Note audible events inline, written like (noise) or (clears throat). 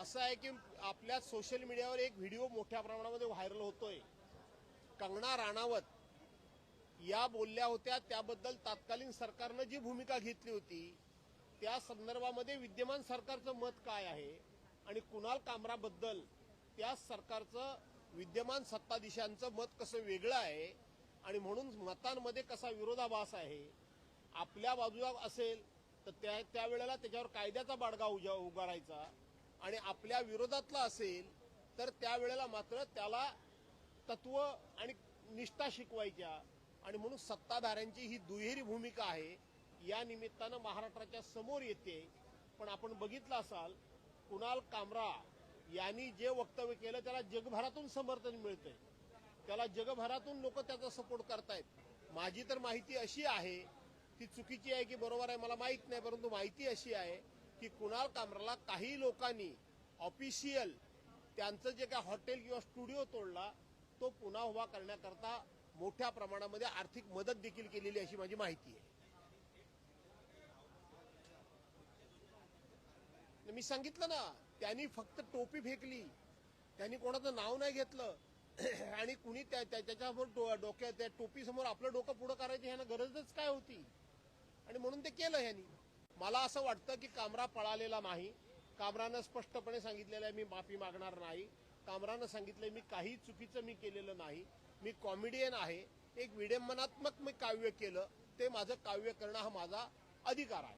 असं आहे की आपल्या सोशल मीडियावर एक व्हिडिओ मोठ्या प्रमाणामध्ये व्हायरल होतोय. कंगना राणावत या बोलल्या होत्या त्याबद्दल तत्कालीन सरकारनं जी भूमिका घेतली होती त्या संदर्भामध्ये विद्यमान सरकारचं मत काय आहे आणि कुणाल कामराबद्दल त्या सरकारचं विद्यमान सत्ताधीशांचं मत कसं वेगळं आहे आणि म्हणून मतांमध्ये कसा विरोधाभास आहे आपल्या बाजूला असेल तर त्या त्यावेळेला त्याच्यावर कायद्याचा बाडगा उजा उगारायचा आणि आपल्या विरोधातला असेल तर त्यावेळेला मात्र त्याला तत्व आणि निष्ठा शिकवायच्या. आणि म्हणून सत्ताधाऱ्यांची ही दुहेरी भूमिका आहे या निमित्तानं महाराष्ट्राच्या समोर येते. पण आपण बघितलं असाल कुणाल कामरा यांनी जे वक्तव्य केलं त्याला जगभरातून समर्थन मिळतंय. त्याला जगभरातून लोक त्याचा सपोर्ट करतायत. माझी तर माहिती अशी आहे ती चुकीची आहे की बरोबर आहे मला माहीत नाही परंतु माहिती अशी आहे की कुणाल कामराला काही लोकांनी ऑफिशियल त्यांचं जे काय हॉटेल किंवा स्टुडिओ तोडला तो पुन्हा उभा करण्याकरता मोठ्या प्रमाणामध्ये आर्थिक मदत देखील केलेली अशी माझी माहिती आहे. मी सांगितलं ना त्यांनी फक्त टोपी फेकली त्यांनी कोणाचं नाव नाही घेतलं (clears throat) आणि कुणी त्या- त्याच्यासमोर डो- डोक्या त्या टोपीसमोर आपलं डोकं पुढं करायची ह्यानं गरजच काय होती? आणि म्हणून ते केलं ह्यांनी. मला असं वाटतं की कामरा पळालेला नाही. कामरानं स्पष्टपणे सांगितलेलं आहे मी माफी मागणार नाही. कामरानं सांगितलं मी काही चुकीचं मी केलेलं नाही. मी कॉमेडियन आहे. एक विडंबनात्मक मी काव्य केलं. ते माझं काव्य करणं हा माझा अधिकार आहे.